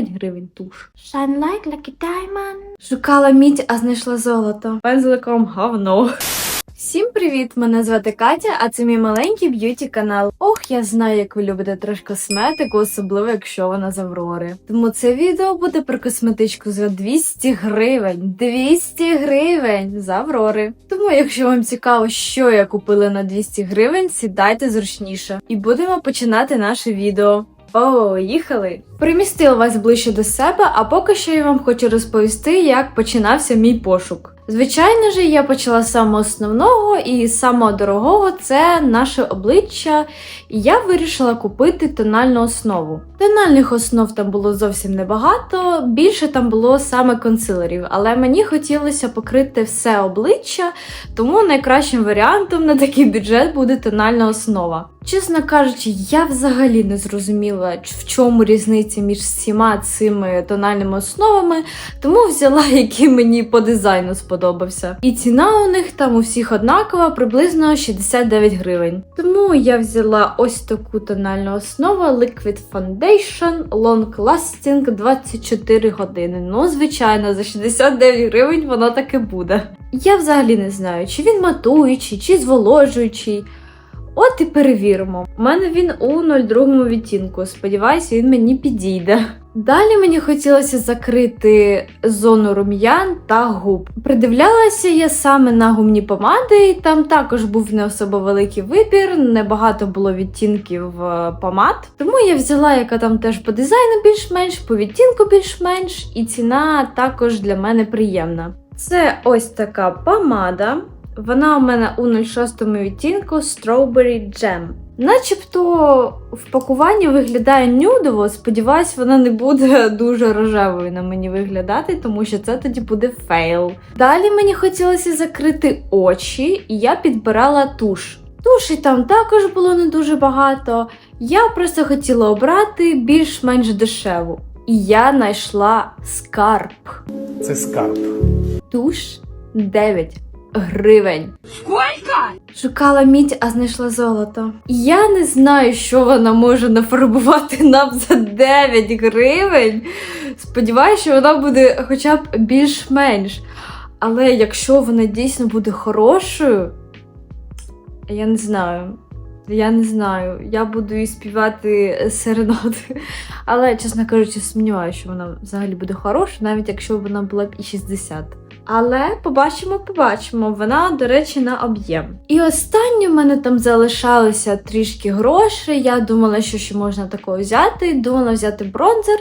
69 гривень туш. Shine like lucky diamond. Шукала мідь, а знайшла золото. Пензликом говно. Всім привіт! Мене звати Катя, а це мій маленький б'юті канал. Ох, я знаю, як ви любите трошки косметику, особливо якщо вона з Аврори. Тому це відео буде про косметичку за 200 гривень. 200 гривень з Аврори. Тому, якщо вам цікаво, що я купила на 200 гривень, сідайте зручніше. І будемо починати наше відео. Поїхали! Примістила вас ближче до себе, а поки що я вам хочу розповісти, як починався мій пошук. Звичайно ж, я почала з самого основного і самого дорогого це наше обличчя. І я вирішила купити тональну основу. Тональних основ там було зовсім небагато, більше там було саме консилерів, але мені хотілося покрити все обличчя, тому найкращим варіантом на такий бюджет буде тональна основа. Чесно кажучи, я взагалі не зрозуміла, в чому різниця між всіма цими тональними основами, тому взяла, який мені по дизайну сподобався. І ціна у них там у всіх однакова, приблизно 69 гривень. Тому я взяла ось таку тональну основу Liquid Foundation Long Lasting 24 години. Ну, звичайно, за 69 гривень воно таке буде. Я взагалі не знаю, чи він матуючий, чи зволожуючий. От і перевіримо. У мене він у 02 відтінку. Сподіваюся, він мені підійде. Далі мені хотілося закрити зону рум'ян та губ. Придивлялася я саме на гумні помади, і там також був не особо великий вибір, небагато було відтінків е, помад. Тому я взяла, яка там теж по дизайну більш-менш, по відтінку більш-менш, і ціна також для мене приємна. Це ось така помада. Вона у мене у 06 відтінку Strawberry Jam. Начебто в пакуванні виглядає нюдово, сподіваюсь, вона не буде дуже рожевою на мені виглядати, тому що це тоді буде фейл. Далі мені хотілося закрити очі, і я підбирала туш. Туші там також було не дуже багато. Я просто хотіла обрати більш-менш дешеву. І я знайшла скарб. Це скарб. Туш 9 гривень. Сколько? Шукала мідь, а знайшла золото. Я не знаю, що вона може нафарбувати нам за 9 гривень. Сподіваюся, що вона буде хоча б більш-менш. Але якщо вона дійсно буде хорошою, я не знаю. Я не знаю, я буду їй співати серенади. Але, чесно кажучи, сумніваюся, що вона взагалі буде хороша, навіть якщо вона була б і 60. Але побачимо, побачимо. Вона, до речі, на об'єм. І останнє в мене там залишалося трішки грошей. Я думала, що ще можна такого взяти. Думала взяти бронзер,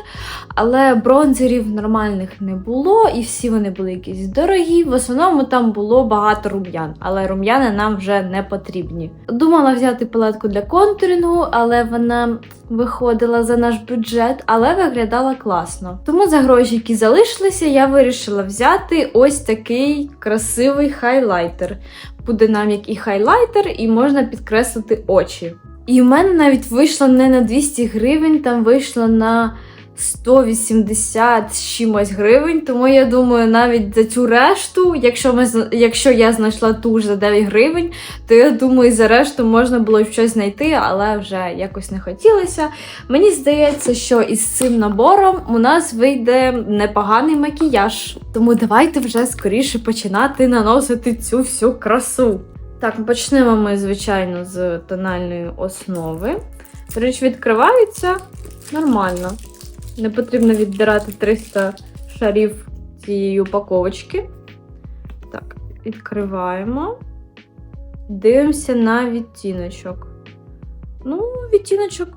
але бронзерів нормальних не було, і всі вони були якісь дорогі. В основному там було багато рум'ян, але рум'яни нам вже не потрібні. Думала взяти палетку для контурингу, але вона виходила за наш бюджет, але виглядала класно. Тому за гроші, які залишилися, я вирішила взяти ось такий красивий хайлайтер. Буде нам як і хайлайтер, і можна підкреслити очі. І в мене навіть вийшло не на 200 гривень, там вийшло на 180 з чимось гривень. Тому я думаю, навіть за цю решту, якщо ми якщо я знайшла туш за 9 гривень, то я думаю, за решту можна було щось знайти, але вже якось не хотілося. Мені здається, що із цим набором у нас вийде непоганий макіяж. Тому давайте вже скоріше починати наносити цю всю красу. Так, почнемо ми, звичайно, з тональної основи. До речі, відкриваються нормально. Не потрібно відбирати 300 шарів цієї упаковочки. Так, відкриваємо. Дивимося на відтіночок. Ну, відтіночок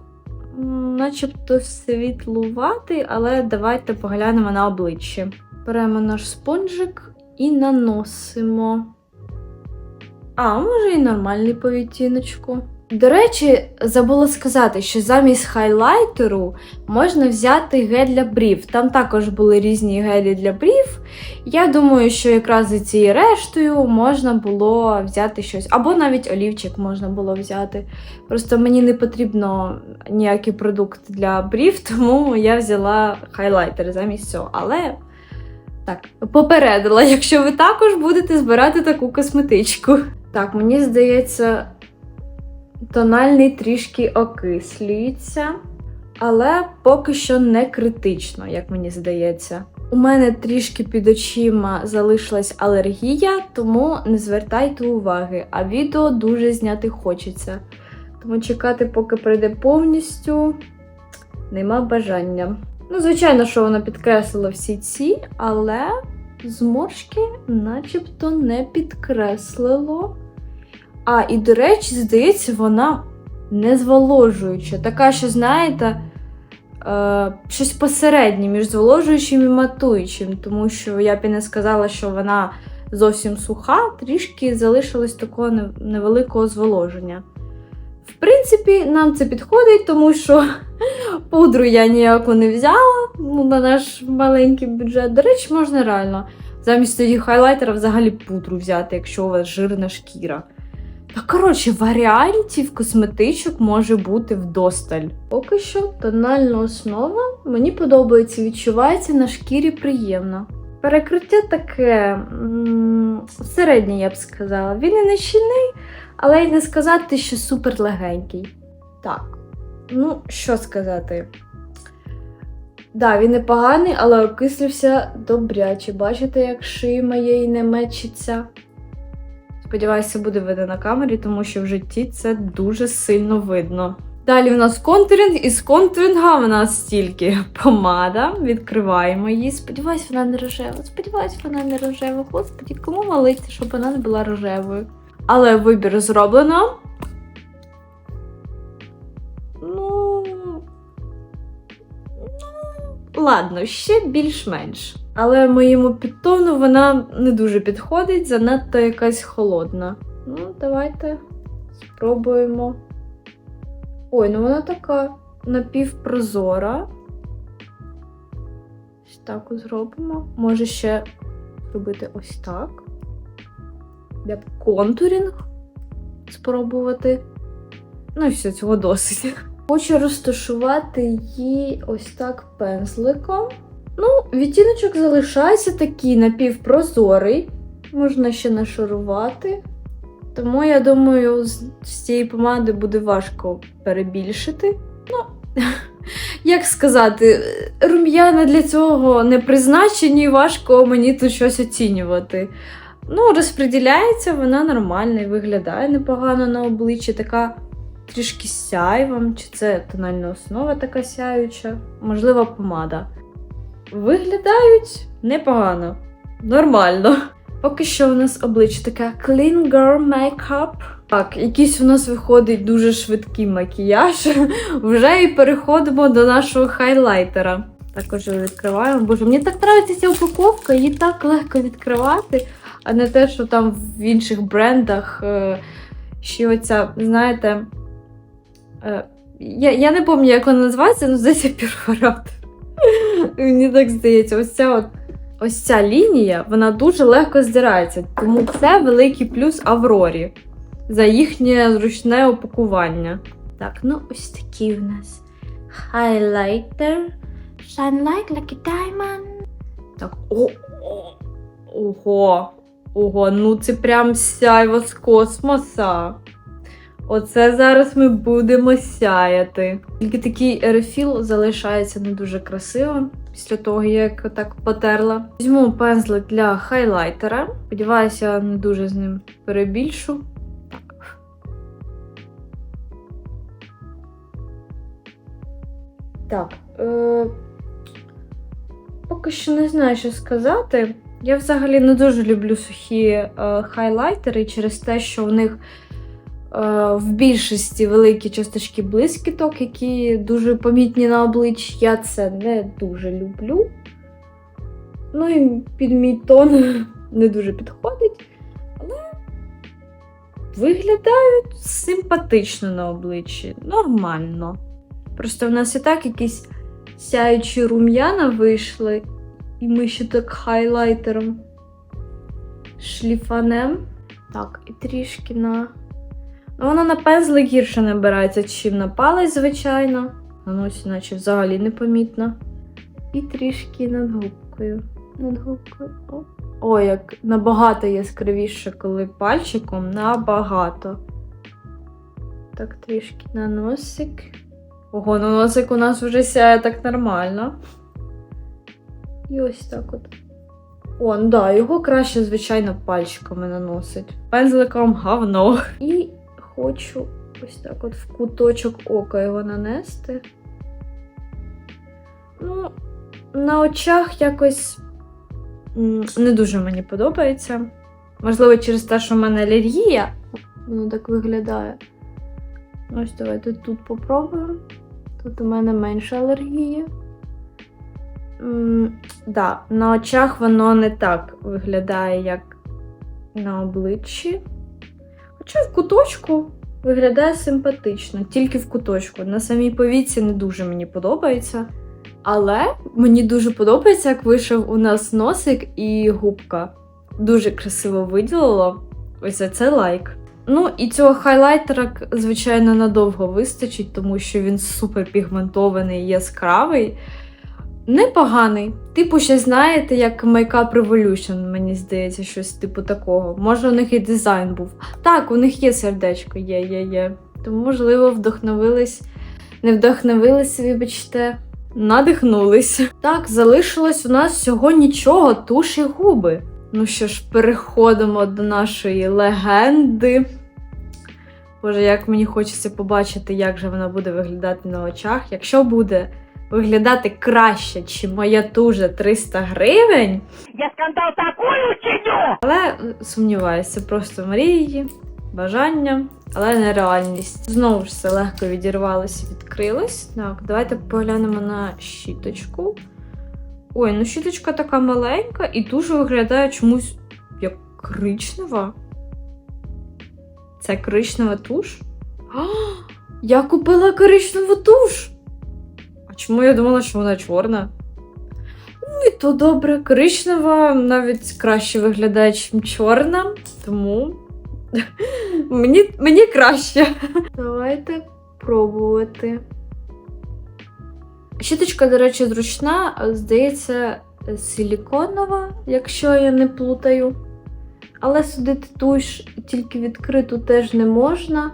начебто світлуватий, але давайте поглянемо на обличчя. Беремо наш спонжик і наносимо. А, може і нормальний по відтіночку. До речі, забула сказати, що замість хайлайтеру можна взяти гель для брів. Там також були різні гелі для брів. Я думаю, що якраз за цією рештою можна було взяти щось, або навіть олівчик можна було взяти. Просто мені не потрібно ніякий продукт для брів, тому я взяла хайлайтер замість цього. Але так, попередила, якщо ви також будете збирати таку косметичку. Так, мені здається, тональний трішки окислюється. але поки що не критично, як мені здається. У мене трішки під очима залишилась алергія, тому не звертайте уваги, а відео дуже зняти хочеться. Тому чекати, поки прийде повністю, нема бажання. Ну, звичайно, що воно підкреслило всі ці, але зморшки начебто не підкреслило. А, і, до речі, здається, вона не зволожуюча. Така, що, знаєте, е, щось посереднє між зволожуючим і матуючим, тому що я б і не сказала, що вона зовсім суха, трішки залишилось такого невеликого зволоження. В принципі, нам це підходить, тому що пудру я ніяку не взяла ну, на наш маленький бюджет. До речі, можна реально замість тоді хайлайтера взагалі пудру взяти, якщо у вас жирна шкіра. Та коротше, варіантів косметичок може бути вдосталь. Поки що тональна основа мені подобається, відчувається на шкірі приємно. Перекриття таке середнє, я б сказала. Він і не щільний, але й не сказати, що супер легенький. Так, ну що сказати. Да, він непоганий, але окислився добряче. Бачите, як шия моєї не мечиться. Сподіваюся, буде видно на камері, тому що в житті це дуже сильно видно. Далі в нас контуринг, і з контуринга в нас тільки помада. Відкриваємо її. Сподіваюсь, вона не рожева. Сподіваюсь, вона не рожева. Господі, кому молиться, щоб вона не була рожевою. Але вибір зроблено. Ну. ну, Ладно, ще більш-менш. Але моєму підтону вона не дуже підходить, занадто якась холодна. Ну, давайте спробуємо. Ой, ну вона така напівпрозора. Ось так зробимо. Може ще зробити ось так. Для контурінг спробувати. Ну і все, цього досить. Хочу розташувати її ось так пензликом. Ну, відтіночок залишається такий напівпрозорий. Можна ще нашарувати. Тому я думаю, з, цієї помади буде важко перебільшити. Ну, як сказати, рум'яна для цього не призначені, важко мені тут щось оцінювати. Ну, розподіляється, вона нормальна і виглядає непогано на обличчі. Така трішки сяйвом, чи це тональна основа така сяюча, можливо, помада. Виглядають непогано, нормально. Поки що у нас обличчя таке Clean Girl Makeup. Так, якийсь у нас виходить дуже швидкий макіяж. Вже і переходимо до нашого хайлайтера. Також відкриваємо. Боже, мені так подобається ця упаковка, її так легко відкривати, а не те, що там в інших брендах е, ще оця, знаєте. Е, я, я не пам'ятаю, як вона називається, але здається перфоратор. Мені так здається, ось ця от ось ця лінія, вона дуже легко здирається. Тому це великий плюс Аврорі за їхнє зручне опакування. Так, ну ось такий в нас хайлайтер. Shine like like a diamond. Так, о, о, ого, ого, ну це прям сяйво з космоса. Оце зараз ми будемо сяяти. Тільки такий рефіл залишається не дуже красивим після того, як так потерла. Візьму пензлик для хайлайтера. Сподіваюся, не дуже з ним перебільшу. Так. Е- поки що не знаю, що сказати. Я взагалі не дуже люблю сухі е- хайлайтери через те, що в них в більшості великі часточки блискіток, які дуже помітні на обличчі. Я це не дуже люблю. Ну і під мій тон не дуже підходить. Але виглядають симпатично на обличчі, нормально. Просто в нас і так якісь сяючі рум'яна вийшли, і ми ще так хайлайтером шліфанем. Так, і трішки на. Ну, вона на пензлик гірше набирається, чим на палець, звичайно. На наче взагалі непомітно. І трішки над губкою. Над губкою. О. Ой, як набагато яскравіше, коли пальчиком, набагато. Так, трішки на носик. Ого, ну носик у нас вже сяє так нормально. І ось так от. О, ну да, його краще, звичайно, пальчиками наносить. Пензликом говно. І хочу ось так от в куточок ока його нанести. Ну, на очах якось не дуже мені подобається. Можливо, через те, що в мене алергія, воно так виглядає. Ось давайте тут попробуємо. Тут у мене менша алергія. М, да, на очах воно не так виглядає, як на обличчі. Хоча в куточку виглядає симпатично, тільки в куточку. На самій повіці не дуже мені подобається. Але мені дуже подобається, як вийшов у нас носик і губка. Дуже красиво виділило. Ось за це лайк. Ну, і цього хайлайтера, звичайно, надовго вистачить, тому що він супер пігментований яскравий. Непоганий. Типу, ще знаєте, як Makeup Revolution, мені здається, щось типу такого. Може, у них і дизайн був. Так, у них є сердечко, є, є, є. Тому, можливо, вдохновились. Не вдохновились, вибачте, надихнулись. Так, залишилось у нас всього нічого, туш і губи. Ну що ж, переходимо до нашої легенди. Боже, як мені хочеться побачити, як же вона буде виглядати на очах. Якщо буде виглядати краще, ніж моя тужа 300 гривень. Я скандал такой учиню! Але сумніваюся, просто мрії, бажання, але не реальність. Знову ж все легко відірвалося, відкрилось. Так, давайте поглянемо на щіточку. Ой, ну щіточка така маленька і дуже виглядає чомусь як коричнева. Це коричнева туш? А, я купила коричневу туш. Чому я думала, що вона чорна? Ну, і то добре. Коричнева навіть краще виглядає, ніж чорна, тому мені, мені краще. Давайте пробувати. Щіточка, до речі, зручна, здається, силіконова, якщо я не плутаю. Але судити туш тільки відкриту теж не можна.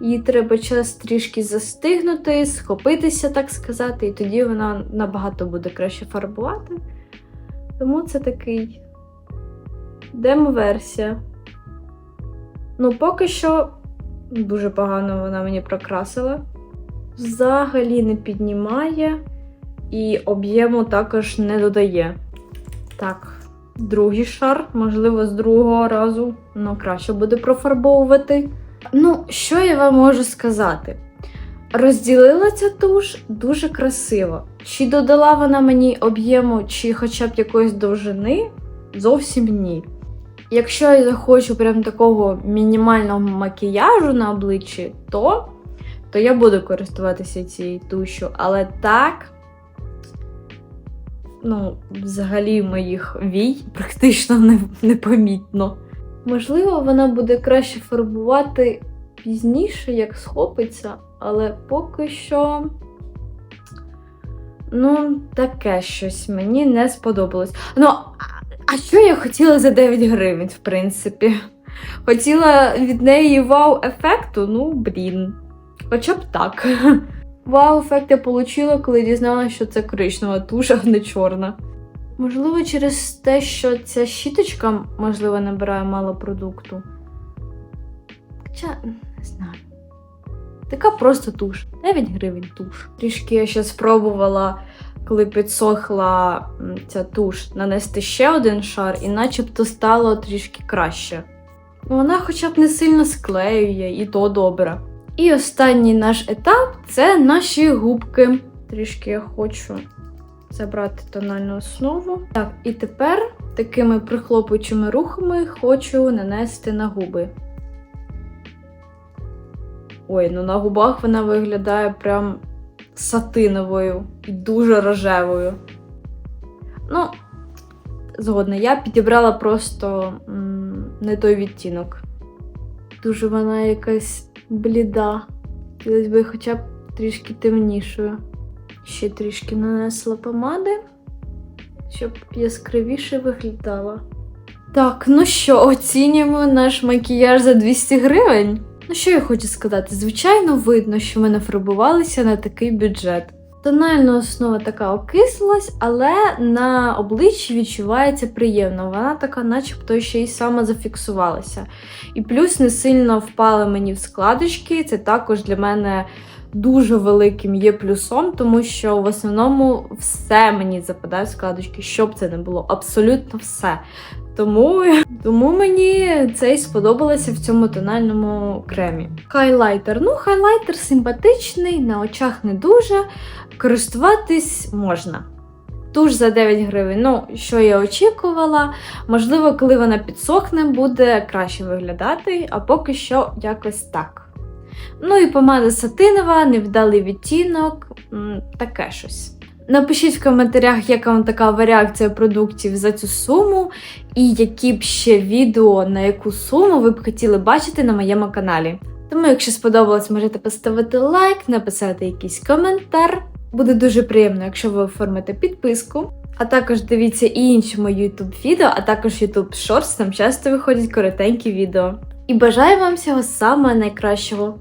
Їй треба час трішки застигнути, схопитися, так сказати, і тоді вона набагато буде краще фарбувати. Тому це такий демо-версія. Ну, поки що дуже погано вона мені прокрасила. Взагалі не піднімає і об'єму також не додає. Так, другий шар, можливо, з другого разу ну, краще буде профарбовувати. Ну, що я вам можу сказати? Розділила ця туш дуже красиво. Чи додала вона мені об'єму, чи хоча б якоїсь довжини? Зовсім ні. Якщо я захочу прям такого мінімального макіяжу на обличчі, то, то я буду користуватися цією тушю. Але так, ну, взагалі моїх вій практично не, непомітно. Можливо, вона буде краще фарбувати пізніше, як схопиться, але поки що. Ну, таке щось мені не сподобалось. Ну, а- що я хотіла за 9 гривень, в принципі? Хотіла від неї вау-ефекту? Ну, блін. Хоча б так. Вау-ефект я отримала, коли дізналася, що це коричнева туша, а не чорна. Можливо, через те, що ця щіточка, можливо, набирає мало продукту. Хоча, не знаю. Така просто туш. 9 гривень туш. Трішки я ще спробувала, коли підсохла ця туш, нанести ще один шар, і начебто стало трішки краще. Вона хоча б не сильно склеює, і то добре. І останній наш етап це наші губки. Трішки я хочу забрати тональну основу. Так, і тепер такими прихлопуючими рухами хочу нанести на губи. Ой, ну на губах вона виглядає прям сатиновою і дуже рожевою. Ну, згодна, я підібрала просто м, не той відтінок. Дуже вона якась бліда. Хотілося б хоча б трішки темнішою. Ще трішки нанесла помади, щоб яскравіше виглядала. Так, ну що, оцінюємо наш макіяж за 200 гривень. Ну що я хочу сказати? Звичайно, видно, що ми нафарбувалися на такий бюджет. Тональна основа така окислилась, але на обличчі відчувається приємно. Вона така, начебто, ще й сама зафіксувалася. І плюс не сильно впали мені в складочки. Це також для мене дуже великим є плюсом, тому що в основному все мені западає в складочки, щоб це не було, абсолютно все. Тому, тому мені це і сподобалося в цьому тональному кремі. Хайлайтер. Ну, хайлайтер симпатичний, на очах не дуже. Користуватись можна. Туш за 9 гривень. Ну, що я очікувала. Можливо, коли вона підсохне, буде краще виглядати, а поки що якось так. Ну і помада сатинова, невдалий відтінок, таке щось. Напишіть в коментарях, яка вам така реакція продуктів за цю суму, і які б ще відео на яку суму ви б хотіли бачити на моєму каналі. Тому, якщо сподобалось, можете поставити лайк, написати якийсь коментар. Буде дуже приємно, якщо ви оформите підписку. А також дивіться і інші мої YouTube відео, а також YouTube Shorts, там часто виходять коротенькі відео. І бажаю вам всього самого найкращого.